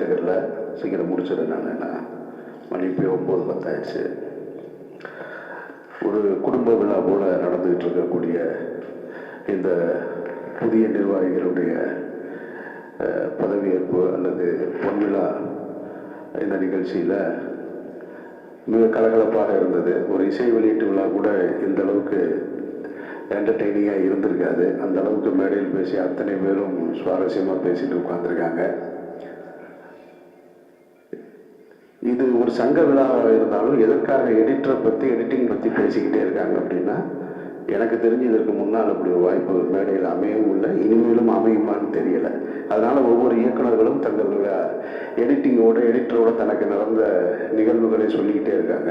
கற்றுக்கல சீக்கிரம் முடிச்சிடுறேன் நான். நான் மணி இப்போ ஒம்பது பத்தாயிடுச்சு. ஒரு குடும்ப விழா போல நடந்துகிட்டு இருக்கக்கூடிய இந்த புதிய நிர்வாகிகளுடைய பதவியேற்பு அல்லது பொன்விழா இந்த நிகழ்ச்சியில் மிக கலகலப்பாக இருந்தது. ஒரு இசை வெளியீட்டு விழா கூட இந்த அளவுக்கு என்டர்டெய்னிங்காக இருந்திருக்காது. அந்த அளவுக்கு மேடையில் பேசி அத்தனை பேரும் சுவாரஸ்யமாக பேசிட்டு உட்காந்துருக்காங்க இது ஒரு சங்க விழாவாக இருந்தாலும் எதற்காக எடிட்டரை பற்றி எடிட்டிங் பற்றி பேசிக்கிட்டே இருக்காங்க அப்படின்னா எனக்கு தெரிஞ்சு இதற்கு முன்னால் அப்படி ஒரு வாய்ப்பு மேடையில் அமையவும் இல்லை. இனிமேலும் அமையுமான்னு தெரியல. அதனால ஒவ்வொரு இயக்குனர்களும் தங்கள் எடிட்டிங்கோட எடிட்டரோட தனக்கு நடந்த நிகழ்வுகளை சொல்லிக்கிட்டே இருக்காங்க.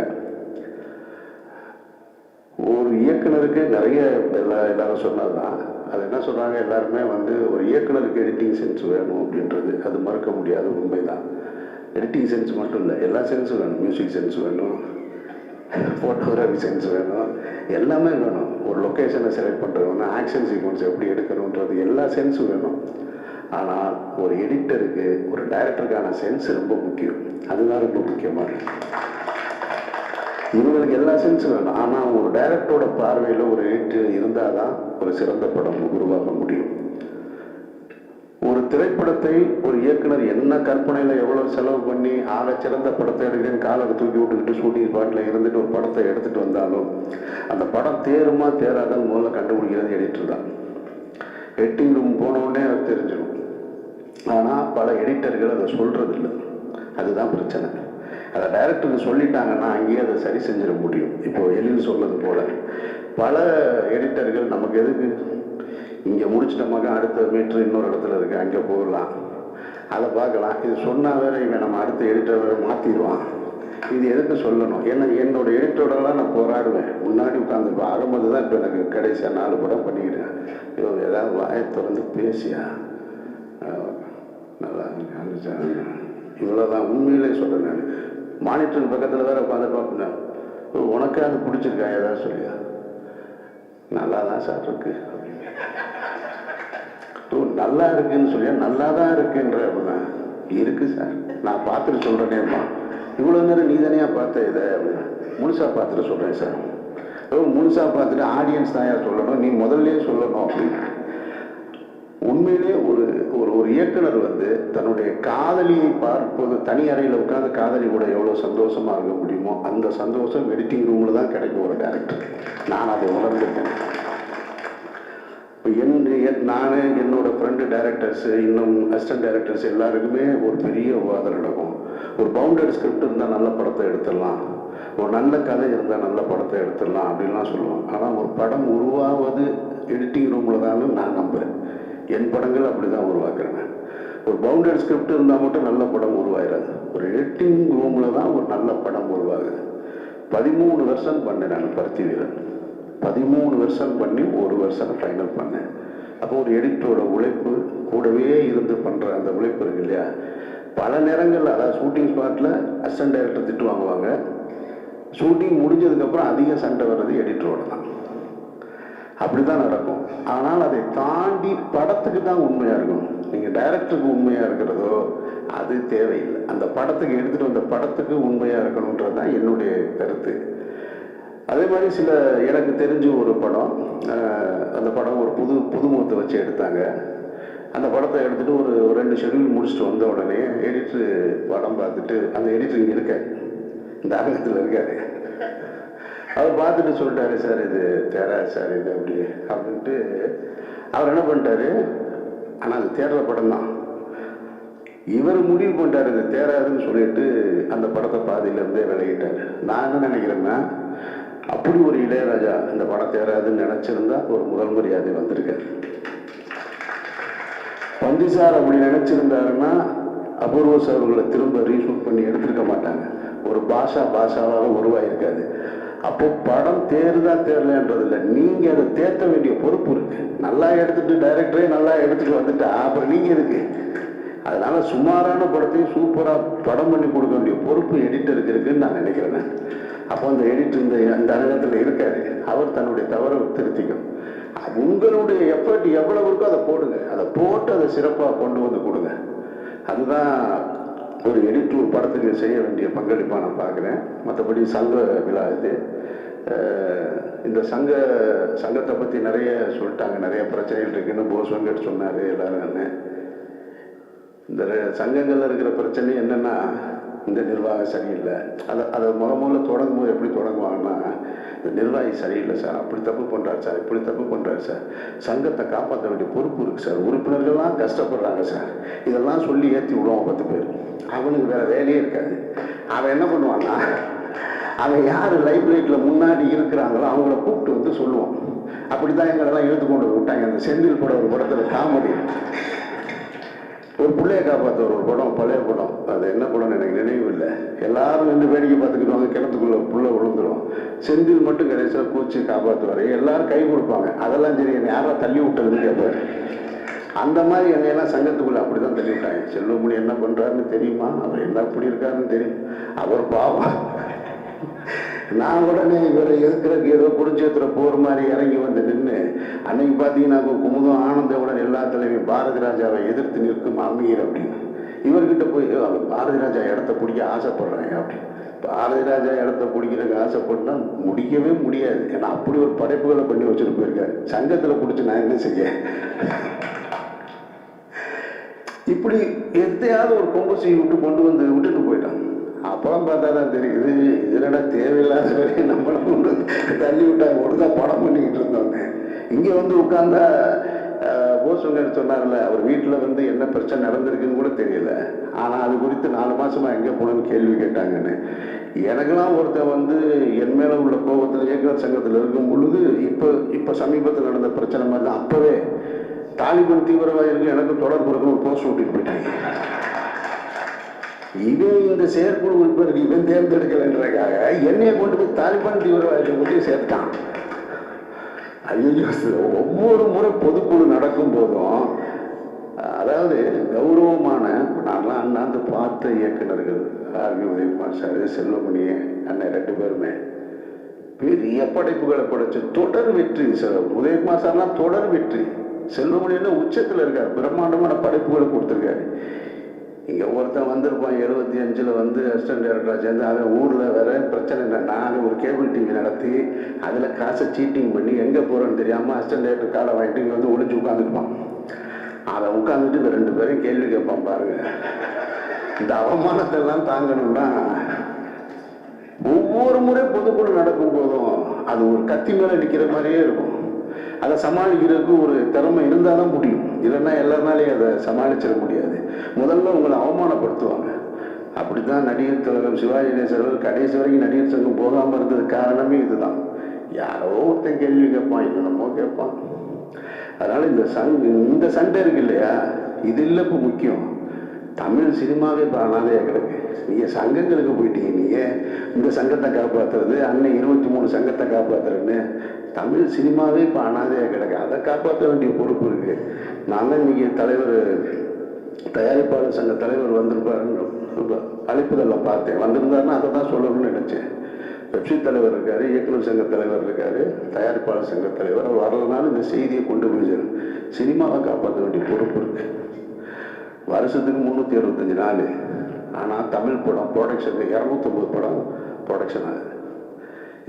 ஒரு இயக்குனருக்கு நிறைய எல்லா எல்லாரும் சொன்னதுதான். அது என்ன சொல்கிறாங்க எல்லாருமே வந்து ஒரு இயக்குனருக்கு எடிட்டிங் சென்ஸ் வேணும் அப்படின்றது. அது மறுக்க முடியாத உண்மைதான். எடிட்டிங் சென்ஸ் மட்டும் இல்லை எல்லா சென்ஸும் வேணும் மியூசிக் சென்ஸ் வேணும் ஃபோட்டோகிராஃபி சென்ஸ் வேணும் எல்லாமே வேணும். ஒரு லொக்கேஷனை செலக்ட் பண்ணுறது ஆக்ஷன் சீக்வன்ஸ் எப்படி எடுக்கணுன்றது எல்லா சென்ஸும் வேணும். ஆனால் ஒரு எடிட்டருக்கு ஒரு டைரக்டருக்கான சென்ஸ் ரொம்ப முக்கியம். அதுதான் ரொம்ப முக்கியமானது இவங்களுக்கு எல்லா சென்ஸும் வேணும். ஆனால் ஒரு டைரக்டரோட பார்வையில் ஒரு எடிட்டர் இருந்தால் தான் ஒரு சிறந்த படம் உருவாக்க முடியும். திரைப்படத்தை ஒரு இயக்குனர் என்ன கற்பனையில் எவ்வளோ செலவு பண்ணி ஆக சிறந்த படத்தை எடுக்கிறேன் காலை தூக்கி விட்டுக்கிட்டு ஷூட்டிங் ஸ்பாட்டில் இருந்துட்டு ஒரு படத்தை எடுத்துட்டு வந்தாலும் அந்த படம் தேருமா தேராதான்னு முதல்ல கண்டுபிடிக்கிறது எடிட்டர் தான். எடிட்டிங் ரூம் போனோடனே அது தெரிஞ்சிடும். ஆனால் பல எடிட்டர்கள் அதை சொல்கிறதில்ல இல்லை அதுதான் பிரச்சனை. அதை டைரக்டருக்கு சொல்லிட்டாங்கன்னா அங்கேயே அதை சரி செஞ்சிட முடியும். இப்போ எழில் சொன்னது போல பல எடிட்டர்கள் நமக்கு எதுக்கு? இங்கே முடிச்சிட்டோமாக்கா அடுத்த மீட்ரு இன்னொரு இடத்துல இருக்கு. அங்கே போகலாம். அதை பார்க்கலாம். இது சொன்னால் வேற இவன் நம்ம அடுத்த எடிட்டர் மாற்றிடுவான் இது எதுக்கு சொல்லணும்? ஏன்னா என்னோட எடிட்டரோடலாம் நான் போராடுவேன். முன்னாடி உட்காந்து இப்போ அகமது தான் இப்போ எனக்கு கடைசியாக நாலு படம் பண்ணிக்கிறேன். ஐயோ ஏதாவது வாயை திறந்து பேசியா? நல்லா இவ்வளோதான் உண்மையிலே சொல்கிறேன் நான். மானிட்டர் பக்கத்தில் வேற உட்காந்து பார்ப்பேன். ஓ, உனக்கு அது பிடிச்சிருக்கா? ஏதாவது சொல்லியா? நல்லா தான் சார் இருக்கு. ஓ, நல்லா இருக்குன்னு சொல்லியா? நல்லா தான் இருக்குன்ற அப்படின்னா இருக்கு சார். நான் பார்த்துட்டு சொல்கிறேனேம்மா இவ்வளோ நேரம் நீ தானே பார்த்த இதை? அப்படின்னா முழுசாக பார்த்துட்டு சொல்கிறேன் சார். ஓ முழுசா பார்த்துட்டு ஆடியன்ஸ் தான் யார் சொல்லணும்? நீ முதல்லயே சொல்லணும் அப்படின்னு. உண்மையிலே ஒரு ஒரு ஒரு இயக்குனர் வந்து தன்னுடைய காதலியை பார்ப்பது தனி அறையில் உட்காந்து காதலி கூட எவ்வளோ சந்தோஷமா இருக்க முடியுமோ அந்த சந்தோஷம் எடிட்டிங் ரூமில் தான் கிடைக்கும் ஒரு டேரக்டர் நான் அதை உணர்ந்திருக்கேன். இப்போ என் என் நான் என்னோட ஃப்ரெண்டு டேரக்டர்ஸ் இன்னும் அசிஸ்டன்ட் டேரக்டர்ஸ் எல்லாருக்குமே ஒரு பெரிய வாதம் நடக்கும். ஒரு பவுண்டட் ஸ்கிரிப்ட் இருந்தால் நல்ல படத்தை எடுத்துடலாம். ஒரு நல்ல கதை இருந்தால் நல்ல படத்தை எடுத்துடலாம் அப்படின்லாம் சொல்லுவோம் ஆனால் ஒரு படம் உருவாவது எடிட்டிங் ரூமில் தான் நான் நம்புகிறேன் என் படங்கள் அப்படி தான் உருவாக்குறேன். ஒரு பவுண்டட் ஸ்கிரிப்ட் இருந்தால் மட்டும் நல்ல படம் உருவாயிடாது ஒரு எடிட்டிங் ரூமில் தான் ஒரு நல்ல படம் உருவாகுது. பதிமூணு வருஷம் பண்ணேன் நான் பருத்தி வீரன் பதிமூணு வருஷம் பண்ணி ஒரு வருஷம் ஃபைனல் பண்ணேன். அப்போ ஒரு எடிட்டரோட உழைப்பு கூடவே இருந்து பண்ணுற அந்த உழைப்பு இருக்கு இல்லையா? பல நேரங்களில் அதாவது ஷூட்டிங் ஸ்பாட்டில் அசிஸ்டன்ட் டைரக்டர் திட்டு வாங்குவாங்க. ஷூட்டிங் முடிஞ்சதுக்கப்புறம் அதிக சண்டை வர்றது எடிட்டரோட தான். அப்படி தான் நடக்கும். ஆனால் அதை தாண்டி படத்துக்கு தான் உண்மையாக இருக்கும். நீங்கள் டைரக்டருக்கு உண்மையாக இருக்கிறதோ அது தேவையில்லை. அந்த படத்துக்கு எடுத்துகிட்டு வந்த படத்துக்கு உண்மையாக இருக்கணுன்றது தான் என்னுடைய கருத்து. அதே மாதிரி சில எனக்கு தெரிஞ்ச ஒரு படம் அந்த படம் ஒரு புது புதுமுகத்தை வச்சு எடுத்தாங்க. அந்த படத்தை எடுத்துட்டு ஒரு ரெண்டு ஷெட்யூல் முடிச்சுட்டு வந்த உடனே எடிட்ரு படம் பார்த்துட்டு அந்த எடிட்டர் இங்கே இருக்க இந்த அரங்கத்தில் இருக்காரு. அவர் பார்த்துட்டு சொல்லிட்டாரு சார் இது தேரா சார் இது அப்படி அப்படின்ட்டு அவர் என்ன பண்ணிட்டாரு? ஆனால் அது தேடுற படம் தான். இவர் முடிவு பண்ணிட்டாரு இது தேராதுன்னு சொல்லிட்டு அந்த படத்தை பாதியிலேருந்தே விளையிட்டார் நான் என்ன நினைக்கிறேன்னா அப்படி ஒரு இளையராஜா இந்த படம் தேராதுன்னு நினைச்சிருந்தா ஒரு முதல் மரியாதை வந்திருக்காரு. பந்திசார் அப்படி நினைச்சிருந்தாருன்னா அபூர்வ அவர்களை திரும்ப ரீஷூட் பண்ணி எடுத்திருக்க மாட்டாங்க. ஒரு பாஷா பாஷாவாக உருவாயிருக்காது அப்போ படம் தேருதா தேர்லன்றதில்ல இல்லை நீங்க அதை தேர்த்த வேண்டிய பொறுப்பு இருக்கு. நல்லா எடுத்துட்டு டைரக்டரே நல்லா எடுத்துட்டு வந்துட்டா அப்புறம் நீங்க இருக்கு அதனால சுமாரான படத்தையும் சூப்பராக படம் பண்ணி கொடுக்க வேண்டிய பொறுப்பு எடிட்டருக்கு இருக்குன்னு நான் நினைக்கிறேன். அப்போ அந்த எடிட்டர் இந்த அந்த அரங்கத்தில் இருக்காரு. அவர் தன்னுடைய தவறை திருத்திக்கும். உங்களுடைய எஃபர்ட் எவ்வளவு இருக்கோ அதை போடுங்க. அதை போட்டு அதை சிறப்பாக கொண்டு வந்து கொடுங்க. அதுதான் ஒரு எடிட் ஒரு படத்துக்கு செய்ய வேண்டிய பங்களிப்பாக நான் பார்க்குறேன். மற்றபடி சங்க விழா இது. இந்த சங்க சங்கத்தை பற்றி நிறைய சொல்லிட்டாங்க. நிறைய பிரச்சனைகள் இருக்குன்னு போஸ் வெங்கட் சொன்னார் எல்லாரும். என்ன இந்த சங்கங்களில் சங்கங்கள்ல இருக்கிற பிரச்சனை என்னென்னா இந்த நிர்வாகம் சரியில்லை. அதை அதை முத முதல்ல தொடங்கும் போது எப்படி தொடங்குவாங்கன்னா இந்த நிர்வாகி சரியில்லை சார். அப்படி தப்பு பண்ணுறாரு சார். இப்படி தப்பு பண்ணுறாரு சார். சங்கத்தை காப்பாற்ற வேண்டிய பொறுப்பு இருக்குது சார். உறுப்பினர்கள்லாம் கஷ்டப்படுறாங்க சார். இதெல்லாம் சொல்லி ஏற்றி விடுவான் பத்து பேர். அவனுக்கு வேற வேலையே இருக்காது. அவன் என்ன பண்ணுவான்னா அவன் யார் லைப்ரரியில் முன்னாடி இருக்கிறாங்களோ அவங்கள கூப்பிட்டு வந்து சொல்லுவான். அப்படி தான் எங்களெல்லாம் இழுத்து கொண்டு விட்டாங்க. அந்த செந்தில் படம் ஒரு படத்தில் காமெடி. ஒரு பிள்ளைய காப்பாற்ற ஒரு படம் பழைய படம். அது என்ன படம்னு எனக்கு நினைவு இல்லை எல்லாரும் வந்து வேடிக்கை பார்த்துக்கிடுவாங்க கிணத்துக்குள்ள புள்ள விழுந்துரும். செந்தில் மட்டும் கடைசியில் கூச்சி காப்பாற்றுவார் எல்லாரும் கை கொடுப்பாங்க. அதெல்லாம் சரி என்னை யாரா தள்ளி விட்டதுன்னு கேட்பார் அந்த மாதிரி என்னையெல்லாம் சங்கத்துக்குள்ளே அப்படி தான் தள்ளி விட்டாங்க. செல்வமணி என்ன பண்ணுறாருன்னு தெரியுமா? அவர் என்ன அப்படி இருக்காருன்னு தெரியும். அவர் பாவம். நான் உடனே இவரை எதிர்க்கிறதுக்கு ஏதோ குடிச்சேத்துல போற மாதிரி இறங்கி வந்து நின்று அன்னைக்கு பார்த்தீங்கன்னா குமுதம் ஆனந்தவுடன் எல்லா தலைவையும் பாரதி ராஜாவை எதிர்த்து நிற்கும் அமீர் அப்படின்னு. இவர்கிட்ட போய் பாரதி ராஜா இடத்த பிடிக்க ஆசைப்படுறாங்க அப்படின்னு. பாரதி ராஜா இடத்த பிடிக்கிறதுக்கு ஆசைப்பட்டா முடிக்கவே முடியாது. ஏன்னா அப்படி ஒரு படைப்புகளை பண்ணி வச்சுட்டு போயிருக்காரு. சங்கத்தில் பிடிச்சி நான் என்ன செய்ய? இப்படி எத்தையாவது ஒரு கொம்பு செய்ய விட்டு கொண்டு வந்து விட்டுட்டு போயிட்டான். அப்புறம் பார்த்தா தான் தெரியுது இதனோட தேவையில்லாத வேலையை நம்மளும் கொண்டு தள்ளி விட்டாங்க ஒழுங்கா படம் பண்ணிக்கிட்டு இருந்தோங்க இங்கே வந்து உட்காந்தா போசுங்கன்னு சொன்னார்ல அவர் வீட்டில் வந்து என்ன பிரச்சனை நடந்திருக்குன்னு கூட தெரியல. ஆனால் அது குறித்து நாலு மாசமா எங்கே போகணும்னு கேள்வி கேட்டாங்கன்னு. எனக்கெல்லாம் ஒருத்தன் வந்து என் மேலே உள்ள கோபத்தில் இயக்குனர் சங்கத்தில் இருக்கும் பொழுது இப்போ இப்போ சமீபத்தில் நடந்த பிரச்சனை மாதிரி தான். அப்போவே தாலிபான் தீவிரவாதிகளுக்கு எனக்கு தொடர்பு இருக்குன்னு ஒரு போஸ்ட் ஓட்டிட்டு போயிட்டாங்க. இவன் இந்த செயற்குழு உறுப்பினருக்கு இவன் தேர்ந்தெடுக்கலன்றக்காக என்னையை கொண்டு போய் தாலிபான் தீவிரவாதிகளை கொண்டு சேர்த்தான். ஐயோ ஒவ்வொரு முறை பொதுக்குழு நடக்கும் போதும் அதாவது கௌரவமான நான்லாம் அண்ணாந்து பார்த்த இயக்குனர்கள் ஆர்வி உதயகுமார் சார் செல்வமணியே அண்ணன் ரெண்டு பேருமே. பெரிய படைப்புகளை படைச்சு தொடர் வெற்றி சார் உதயகுமார் சார்லாம் தொடர் வெற்றி. செல்வமணி என்ன உச்சத்தில் இருக்கார் பிரம்மாண்டமான படைப்புகளை கொடுத்துருக்காரு. இங்கே ஒருத்தன் வந்திருப்பான் எழுபத்தி அஞ்சில் வந்து அசிஸ்டன்ட் டைரக்டரா சேர்ந்து அவன் ஊரில் வேற பிரச்சனை இல்லை. நான் ஒரு கேபிள் டிவி நடத்தி அதில் காசை சீட்டிங் பண்ணி எங்கே போகிறோன்னு தெரியாமல் அசிஸ்டன்ட் டைரக்டர் காலை வாங்கிட்டு இங்கே வந்து ஒளிஞ்சு உட்காந்துருப்பான் அதை உட்காந்துட்டு இந்த ரெண்டு பேரும் கேள்வி கேட்பான் பாருங்க. இந்த அவமானத்தை எல்லாம் தாங்கணும்னா ஒவ்வொரு முறை பொதுக்குழு நடக்கும் போதும் அது ஒரு கத்தி மேலே நிற்கிற மாதிரியே இருக்கும். அதை சமாளிக்கிறதுக்கு ஒரு திறமை இருந்தால் தான் முடியும். இல்லைன்னா எல்லாருனாலையும் அதை சமாளிச்சிட முடியாது. முதல்ல உங்களை அவமானப்படுத்துவாங்க. அப்படி தான் நடிகர் திலகம் சிவாஜி நேசர்கள் கடைசி வரைக்கும் நடிகர் சங்கம் போகாமல் இருந்தது காரணமே இதுதான். யாரோ ஒருத்தன் கேள்வி கேட்பான் என்னென்னமோ கேட்பான். அதனால் இந்த சங் இந்த சண்டை இருக்கு இல்லையா? இது இல்லை இப்போ முக்கியம். தமிழ் சினிமாவே இப்போ அனாதையாக கிடக்கு. நீங்கள் சங்கங்களுக்கு போயிட்டீங்க நீங்கள் இந்த சங்கத்தை காப்பாற்றுறது அன்னை இருபத்தி மூணு சங்கத்தை காப்பாற்றுறேன்னு தமிழ் சினிமாவே இப்போ அனாதையாக கிடக்கு. அதை காப்பாற்ற வேண்டிய பொறுப்பு இருக்குது நான் தான் இன்றைக்கி தலைவர் தயாரிப்பாளர் சங்க தலைவர் வந்திருப்பாருன்னு அழைப்புதலில் பார்த்தேன். வந்திருந்தாருன்னா அதை தான் சொல்லணும்னு நினச்சேன். வெற்றி தலைவர் இருக்கார் இயக்குநர் சங்க தலைவர் இருக்கார் தயாரிப்பாளர் சங்க தலைவர். அவர் வரலனாலும் இந்த செய்தியை கொண்டு போய் சேரும். சினிமாவை காப்பாற்ற வேண்டிய பொறுப்பு இருக்கு. வருஷத்துக்கு முந்நூற்றி அறுபத்தஞ்சு நாள். ஆனால் தமிழ் படம் ப்ரொடக்ஷன் இரநூத்தொம்பது படம் ப்ரொடக்ஷன் ஆகுது.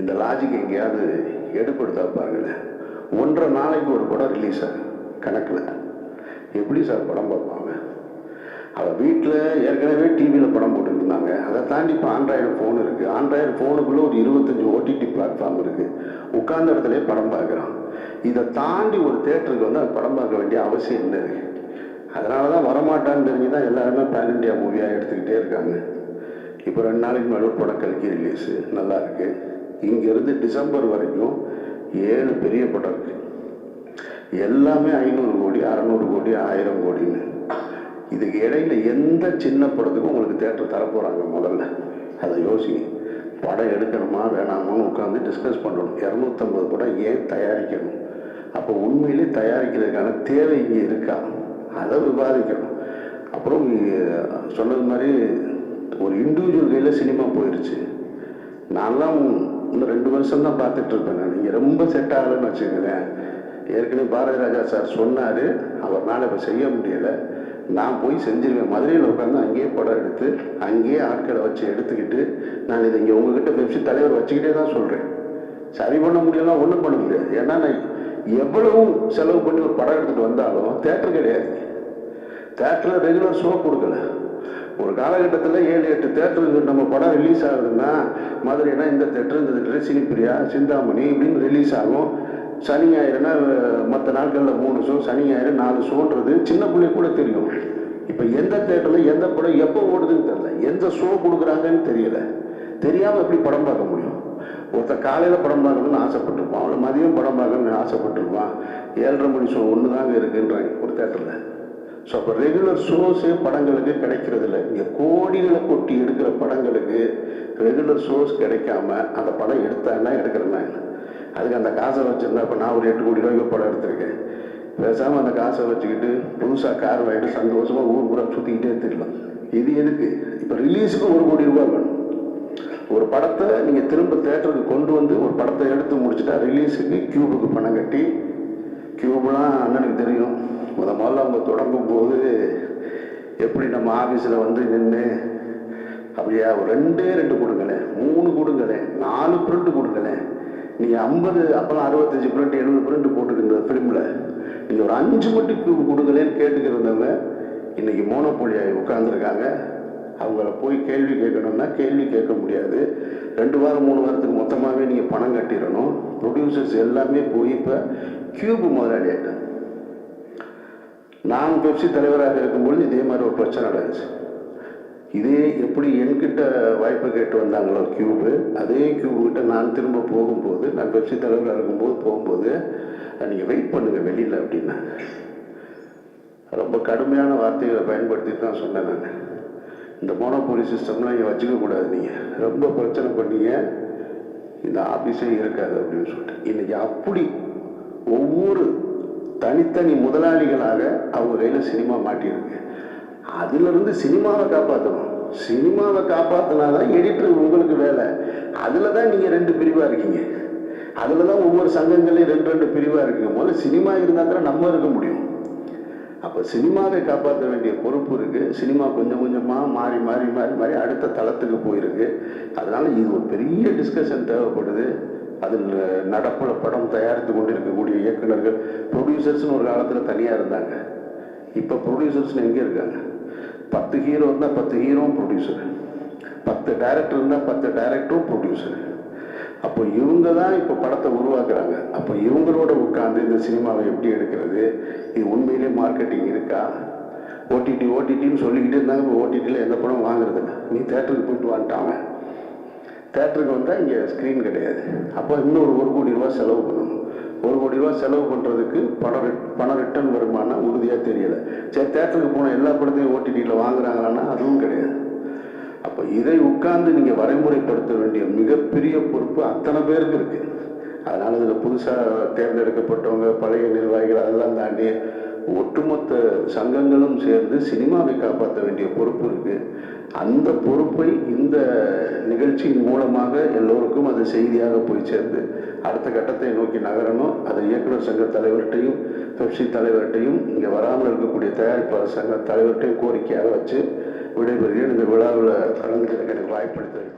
இந்த லாஜிக் எங்கேயாவது எடுப்படுத்தா பாருங்களேன். ஒன்றரை நாளைக்கு ஒரு படம் ரிலீஸ் ஆகும் கணக்கில். எப்படி சார் படம் பார்ப்பாங்க? அவள் வீட்டில் ஏற்கனவே டிவியில் படம் போட்டுட்டு இருந்தாங்க அதை தாண்டி இப்போ ஆண்ட்ராய்டு ஃபோன் இருக்குது ஆண்ட்ராய்டு ஃபோனுக்குள்ளே ஒரு இருபத்தஞ்சி ஓடிடி பிளாட்ஃபார்ம் இருக்குது உட்கார்ந்த இடத்துல படம் பார்க்குறான். இதை தாண்டி ஒரு தேட்டருக்கு வந்து அது படம் பார்க்க வேண்டிய அவசியம் என்ன இருக்கு அதனால தான் வரமாட்டான்னு தெரிஞ்சு தான் எல்லாருமே பேன் இண்டியா மூவியாக எடுத்துக்கிட்டே இருக்காங்க. இப்போ ரெண்டு நாளைக்கு முன்னாடி படம் கல்கி ரிலீஸு நல்லா இருக்குது இங்கேருந்து டிசம்பர் வரைக்கும் ஏழு பெரிய படம் இருக்குது எல்லாமே ஐநூறு கோடி அறநூறு கோடி ஆயிரம் கோடின்னு. இதுக்கு இடையில எந்த சின்ன படத்துக்கும் உங்களுக்கு தேட்டர் தரப்போகிறாங்க முதல்ல. அதை யோசிங்க படம் எடுக்கணுமா வேணாமான்னு உட்காந்து டிஸ்கஸ் பண்ணணும். இரநூத்தம்பது படம் ஏன் தயாரிக்கணும்? அப்போ உண்மையிலே தயாரிக்கிறதுக்கான தேவை இங்கே இருக்கா? அதை விவாதிக்கணும். அப்புறம் சொன்னது மாதிரி ஒரு இண்டிவிஜுவல் கையில் சினிமா போயிடுச்சு நான்லாம் இன்னும் ரெண்டு வருஷம் தான் பார்த்துட்டு இருப்பேன் நான். நீங்கள் ரொம்ப செட் ஆகலைன்னு வச்சுக்கோங்களேன். ஏற்கனவே பாரதிராஜா சார் சொன்னார். அவர்னால இப்போ செய்ய முடியலை. நான் போய் செஞ்சிருவேன். மதுரையில் உட்காந்து அங்கேயே படம் எடுத்து அங்கேயே ஆட்களை வச்சு எடுத்துக்கிட்டு நான் இதை இங்கே உங்ககிட்ட பெப்சி தலைவர் வச்சுக்கிட்டே தான் சொல்கிறேன் சரி பண்ண முடியலாம் ஒன்றும் பண்ண முடியாது. ஏன்னா நான் எவ்வளவும் செலவு பண்ணி ஒரு படம் எடுத்துகிட்டு வந்தாலும் தேட்டர் கிடையாது. தேட்டரில் ரெகுலர் ஷோ கொடுக்கல. ஒரு காலகட்டத்தில் ஏழு எட்டு தேட்டருக்கு நம்ம படம் ரிலீஸ் ஆகுதுன்னா மதுரைனா இந்த தேட்டர் இந்த தேட்டர் சினிப்பிரியா சிந்தாமணி இப்படின்னு ரிலீஸ் ஆகும். சனி ஞாயிறுனா மற்ற நாட்களில் மூணு ஷோ சனி ஞாயிறு நாலு ஷோன்றது சின்ன பிள்ளைக்கு கூட தெரியும். இப்போ எந்த தேட்டரில் எந்த படம் எப்போ ஓடுதுன்னு தெரியல. எந்த ஷோ கொடுக்குறாங்கன்னு தெரியல. தெரியாமல் எப்படி படம் பார்க்க முடியும்? ஒருத்தன் காலையில் படம் பார்க்கணும்னு ஆசைப்பட்டிருப்பான். அவளை மதியம் படம் பார்க்கணும்னு ஆசைப்பட்டிருப்பான். ஏழரை மணி ஷோ ஒன்று தாங்க இருக்குன்றாங்க ஒரு தேட்டரில் ஸோ அப்போ ரெகுலர் ஷோஸே படங்களுக்கு கிடைக்கிறது இல்லை. இங்கே கோடிகளை கொட்டி எடுக்கிற படங்களுக்கு ரெகுலர் ஷோஸ் கிடைக்காம அந்த படம் எடுத்தாங்கன்னா எடுக்கிறேன்னா அதுக்கு அந்த காசை வச்சுருந்தா இப்போ நான் ஒரு எட்டு கோடி ரூபாய்க்கு படம் எடுத்திருக்கேன். பேசாமல் அந்த காசை வச்சுக்கிட்டு புதுசாக கார் வாங்கிட்டு சந்தோஷமாக ஊர் பூரா சுற்றிக்கிட்டே தெரியலாம் இது எதுக்கு? இப்போ ரிலீஸுக்கு ஒரு கோடி ரூபாய் வேணும். ஒரு படத்தை நீங்கள் திரும்ப தேட்டருக்கு கொண்டு வந்து ஒரு படத்தை எடுத்து முடிச்சுட்டா ரிலீஸுக்கு கியூபுக்கு பணம் கட்டி கியூப்லாம் அண்ணனுக்கு தெரியும். முத முதல்ல அவங்க தொடங்கும் போது எப்படி நம்ம ஆஃபீஸில் வந்து நின்று அப்படியா ஒரு ரெண்டே ரெண்டு கொடுங்களேன் மூணு கொடுங்களேன் நாலு பிரிண்ட் கொடுங்களேன் நீங்கள் ஐம்பது அப்போலாம் அறுபத்தஞ்சு பிரிண்ட் எழுபது பிரிண்ட் போட்டுக்கிற ஃபிலிமில் நீங்கள் ஒரு அஞ்சு மட்டும் கியூப் கொடுங்களேன்னு இன்றைக்கி மோனப்பொழியாகி உட்காந்துருக்காங்க அவங்கள போய் கேள்வி கேட்கணும்னா கேள்வி கேட்க முடியாது. ரெண்டு வாரம் மூணு வாரத்துக்கு மொத்தமாகவே நீங்கள் பணம் கட்டிடணும். ப்ரொடியூசர்ஸ் எல்லாமே போய் இப்போ கியூப் முதலாளி ஆகிட்டாங்க நான் பெப்சி தலைவராக இருக்கும்பொழுது இதே மாதிரி ஒரு பிரச்சனை நடந்துச்சு. இதே எப்படி என்கிட்ட வாய்ப்பு கேட்டு வந்தாங்களோ கியூபு அதே கியூபுக்கிட்ட நான் திரும்ப போகும்போது நான் பெப்சி தலைவராக இருக்கும்போது போகும்போது நீங்கள் வெயிட் பண்ணுங்கள் வெளியில் அப்படின்னா. ரொம்ப கடுமையான வார்த்தைகளை பயன்படுத்தி தான் சொன்னேன் நான். இந்த மோனோபோலி சிஸ்டம்லாம் இங்கே வச்சுக்கக்கூடாது நீங்கள் ரொம்ப பிரச்சனை பண்ணீங்க. இந்த ஆஃபீஸே இருக்காது அப்படின்னு சொல்லிட்டு. இன்றைக்கி அப்படி ஒவ்வொரு தனித்தனி முதலாளிகளாக அவங்க கையில் சினிமா மாட்டியிருக்கு. அதிலிருந்து சினிமாவை காப்பாற்றணும் சினிமாவை காப்பாற்றினாதான் எடிட்டர் உங்களுக்கு வேலை. அதில் தான் நீங்கள் ரெண்டு பிரிவாக இருக்கீங்க. அதில் தான் ஒவ்வொரு சங்கங்களையும் ரெண்டு ரெண்டு பிரிவாக இருக்கீங்க முதல்ல சினிமா இருந்தால் தான் நம்ம இருக்க முடியும். அப்போ சினிமாவை காப்பாற்ற வேண்டிய பொறுப்பு இருக்குது சினிமா கொஞ்சம் கொஞ்சமாக மாறி மாறி மாறி மாறி அடுத்த தளத்துக்கு போயிருக்கு. அதனால் இது ஒரு பெரிய டிஸ்கஷன் தேவைப்படுது. அதில் நடப்புல படம் தயாரித்து கொண்டு இருக்கக்கூடிய இயக்குநர்கள் ப்ரொடியூசர்ஸ்னு ஒரு காலத்தில் தனியாக இருந்தாங்க. இப்போ ப்ரொடியூசர்ஸ்னு எங்கே இருக்காங்க? பத்து ஹீரோ இருந்தால் பத்து ஹீரோவும் ப்ரொடியூசர் பத்து டைரக்டர் இருந்தால் பத்து டைரக்டரும் ப்ரொடியூசர் அப்போ இவங்க தான் இப்போ படத்தை உருவாக்குறாங்க. அப்போ இவங்களோட உட்காந்து இந்த சினிமாவை எப்படி எடுக்கிறது? இது உண்மையிலே மார்க்கெட்டிங் இருக்கா? ஓடிடி ஓடிடின்னு சொல்லிக்கிட்டே இருந்தாங்க. இப்போ ஓடிடியில் எந்த படம் வாங்குறதுங்க நீ தேட்டருக்கு போயிட்டு வந்துட்டாங்க தேட்டருக்கு வந்தால் இங்கே ஸ்க்ரீன் கிடையாது. அப்போ இன்னொரு ஒரு கோடி ரூபா செலவு பண்ணணும். ஒரு கோடி ரூபா செலவு பண்ணுறதுக்கு பணம் ரிட்- பணம் ரிட்டர்ன் வருமானா உறுதியாக தெரியல. சரி தேட்டருக்கு போன எல்லா படத்தையும் ஓடிடியில் வாங்குறாங்களான்னா அதுவும் கிடையாது. அப்போ இதை உட்கார்ந்து நீங்கள் வரைமுறைப்படுத்த வேண்டிய மிகப்பெரிய பொறுப்பு அத்தனை பேருக்கு இருக்குது அதனால் இதில் புதுசாக தேர்ந்தெடுக்கப்பட்டவங்க பழைய நிர்வாகிகள் அதெல்லாம் தாண்டி ஒட்டுமொத்த சங்கங்களும் சேர்ந்து சினிமாவை காப்பாற்ற வேண்டிய பொறுப்பு இருக்கு. அந்த பொறுப்பை இந்த நிகழ்ச்சியின் மூலமாக எல்லோருக்கும் அது செய்தியாக போய் சேர்ந்து அடுத்த கட்டத்தை நோக்கி நகரணும். அது இயக்குநர் சங்க தலைவர்கிட்டையும் பெப்சி தலைவர்கிட்டையும் இங்கே வராமல் இருக்கக்கூடிய தயாரிப்பாளர் சங்க தலைவர்கிட்டையும் கோரிக்கையாக வச்சு விடைபெறுகிறேன். இந்த விழாவில் கலந்துக்கிறதுக்கு எனக்கு வாய்ப்பளித்தது